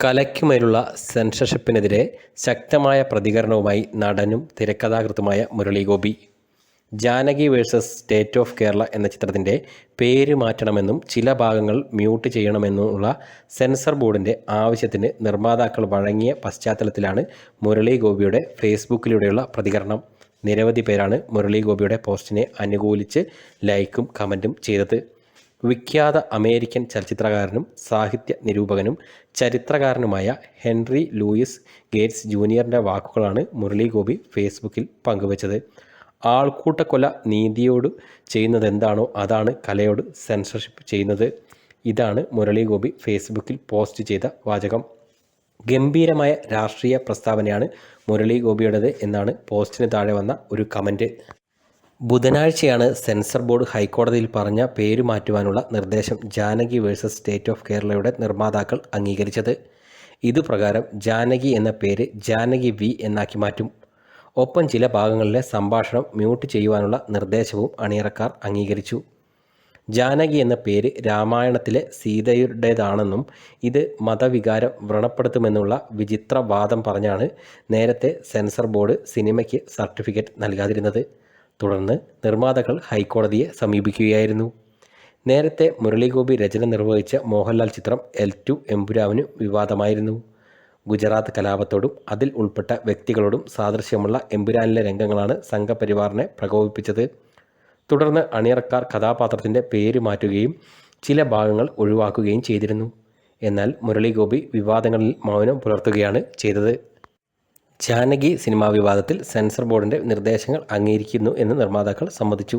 കലയ്ക്കുമേലുള്ള സെൻസർഷിപ്പിനെതിരെ ശക്തമായ പ്രതികരണവുമായി നടനും തിരക്കഥാകൃത്തുമായ Murali Gopi. Janaki versus state of Kerala എന്ന ചിത്രത്തിന്റെ പേര് മാറ്റണമെന്നും ചില ഭാഗങ്ങൾ മ്യൂട്ട് ചെയ്യണമെന്നുമുള്ള സെൻസർ ബോർഡിന്റെ ആവശ്യത്തിന് നിർമ്മാതാക്കൾ വഴങ്ങിയ പശ്ചാത്തലത്തിലാണ് മുരളി ഗോപിയുടെ ഫേസ്ബുക്കിലൂടെയുള്ള പ്രതികരണം. നിരവധി പേരാണ് മുരളി ഗോപിയുടെ പോസ്റ്റിനെ അനുകൂലിച്ച് ലൈക്കും കമന്റും ചെയ്തത്. വിഖ്യാത അമേരിക്കൻ ചലച്ചിത്രകാരനും സാഹിത്യ നിരൂപകനും ചരിത്രകാരനുമായ ഹെൻറി ലൂയിസ് ഗേറ്റ്സ് ജൂനിയറിന്റെ വാക്കുകളാണ് മുരളി ഗോപി ഫേസ്ബുക്കിൽ പങ്കുവച്ചത്. ആൾക്കൂട്ടക്കൊല നീതിയോട് ചെയ്യുന്നത് എന്താണോ അതാണ് കലയോട് സെൻസർഷിപ്പ് ചെയ്യുന്നത്. ഇതാണ് മുരളി ഗോപി ഫേസ്ബുക്കിൽ പോസ്റ്റ് ചെയ്ത വാചകം. ഗംഭീരമായ രാഷ്ട്രീയ പ്രസ്താവനയാണ് മുരളി ഗോപിയുടേത് എന്നാണ് പോസ്റ്റിന് താഴെ വന്ന ഒരു കമന്റ് ബുധനാഴ്ചയാണ് സെൻസർ ബോർഡ് ഹൈക്കോടതിയിൽ പറഞ്ഞ പേര് മാറ്റുവാനുള്ള നിർദ്ദേശം ജാനകി വേഴ്സസ് സ്റ്റേറ്റ് ഓഫ് കേരളയുടെ നിർമ്മാതാക്കൾ അംഗീകരിച്ചത്. ഇതുപ്രകാരം ജാനകി എന്ന പേര് ജാനകി വി എന്നാക്കി മാറ്റും. ഒപ്പം ചില ഭാഗങ്ങളിലെ സംഭാഷണം മ്യൂട്ട് ചെയ്യുവാനുള്ള നിർദ്ദേശവും അണിയറക്കാർ അംഗീകരിച്ചു. ജാനകി എന്ന പേര് രാമായണത്തിലെ സീതയുടേതാണെന്നും ഇത് മതവികാരം വ്രണപ്പെടുത്തുമെന്നുള്ള വിചിത്ര വാദം പറഞ്ഞാണ് നേരത്തെ സെൻസർ ബോർഡ് സിനിമയ്ക്ക് സർട്ടിഫിക്കറ്റ് നൽകാതിരുന്നത്. തുടർന്ന് നിർമ്മാതാക്കൾ ഹൈക്കോടതിയെ സമീപിക്കുകയായിരുന്നു. നേരത്തെ മുരളീഗോപി രചന നിർവഹിച്ച മോഹൻലാൽ ചിത്രം എൽ ടു എമ്പുരാവിന് വിവാദമായിരുന്നു. ഗുജറാത്ത് കലാപത്തോടും അതിൽ ഉൾപ്പെട്ട വ്യക്തികളോടും സാദൃശ്യമുള്ള എമ്പുരാനിലെ രംഗങ്ങളാണ് സംഘപരിവാറിനെ പ്രകോപിപ്പിച്ചത്. തുടർന്ന് അണിയറക്കാർ കഥാപാത്രത്തിന്റെ പേര് മാറ്റുകയും ചില ഭാഗങ്ങൾ ഒഴിവാക്കുകയും ചെയ്തിരുന്നു. എന്നാൽ മുരളീഗോപി വിവാദങ്ങളിൽ മൗനം പുലർത്തുകയാണ് ചെയ്തത്. ജാനകി സിനിമാ വിവാദത്തിൽ സെൻസർ ബോർഡിന്റെ നിർദ്ദേശങ്ങൾ അംഗീകരിക്കുന്നു എന്ന് നിർമ്മാതാക്കൾ സമ്മതിച്ചു.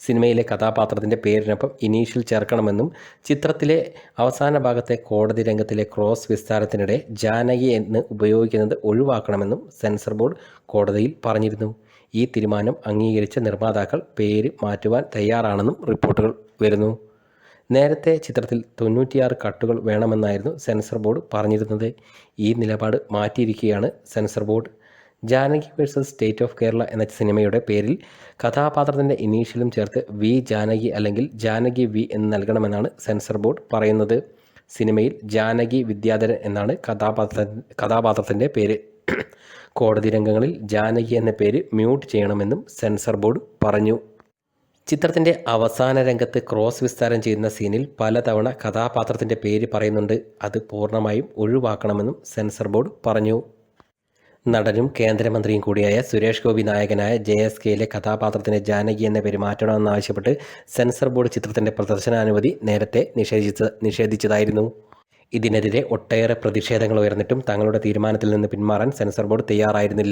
സിനിമയിലെ കഥാപാത്രത്തിന്റെ പേരിനൊപ്പം ഇനീഷ്യൽ ചേർക്കണമെന്നും ചിത്രത്തിലെ അവസാന ഭാഗത്തെ കോടതി രംഗത്തിലെ ക്രോസ് വിസ്താരത്തിനിടെ ജാനകി എന്ന് ഉപയോഗിക്കുന്നത് ഒഴിവാക്കണമെന്നും സെൻസർ ബോർഡ് കോടതിയിൽ പറഞ്ഞിരുന്നു. ഈ തീരുമാനം അംഗീകരിച്ച നിർമ്മാതാക്കൾ പേര് മാറ്റുവാൻ തയ്യാറാണെന്നും റിപ്പോർട്ടുകൾ വരുന്നു. നേരത്തെ ചിത്രത്തിൽ തൊണ്ണൂറ്റിയാറ് കട്ടുകൾ വേണമെന്നായിരുന്നു സെൻസർ ബോർഡ് പറഞ്ഞിരുന്നത്. ഈ നിലപാട് മാറ്റിയിരിക്കുകയാണ് censor board. Janaki versus state of Kerala എന്ന സിനിമയുടെ പേരിൽ കഥാപാത്രത്തിന്റെ ഇനീഷ്യലും ചേർത്ത് വി ജാനകി അല്ലെങ്കിൽ ജാനകി വി എന്ന് നൽകണമെന്നാണ് സെൻസർ ബോർഡ് പറയുന്നത്. സിനിമയിൽ ജാനകി വിദ്യാധരൻ എന്നാണ് കഥാപാത്ര കഥാപാത്രത്തിന്റെ പേര്. കോടതി രംഗങ്ങളിൽ ജാനകി എന്ന പേര് മ്യൂട്ട് ചെയ്യണമെന്നും സെൻസർ ബോർഡ് പറഞ്ഞു. ചിത്രത്തിന്റെ അവസാന രംഗത്ത് ക്രോസ് വിസ്താരം ചെയ്യുന്ന സീനിൽ പലതവണ കഥാപാത്രത്തിന്റെ പേര് പറയുന്നുണ്ട്. അത് പൂർണമായും ഒഴിവാക്കണമെന്നും സെൻസർ ബോർഡ് പറഞ്ഞു. നടനും കേന്ദ്രമന്ത്രിയും കൂടിയായ സുരേഷ് ഗോപി നായകനായ ജെ എസ് കെയിലെ കഥാപാത്രത്തിന് ജാനകി എന്ന പേര് മാറ്റണമെന്നാവശ്യപ്പെട്ട് സെൻസർ ബോർഡ് ചിത്രത്തിന്റെ പ്രദർശനാനുമതി നേരത്തെ നിഷേധിച്ച നിഷേധിച്ചതായിരുന്നു. ഇതിനെതിരെ ഒട്ടേറെ പ്രതിഷേധങ്ങൾ ഉയർന്നിട്ടും തങ്ങളുടെ തീരുമാനത്തിൽ നിന്ന് പിന്മാറാൻ സെൻസർ ബോർഡ് തയ്യാറായിരുന്നില്ല.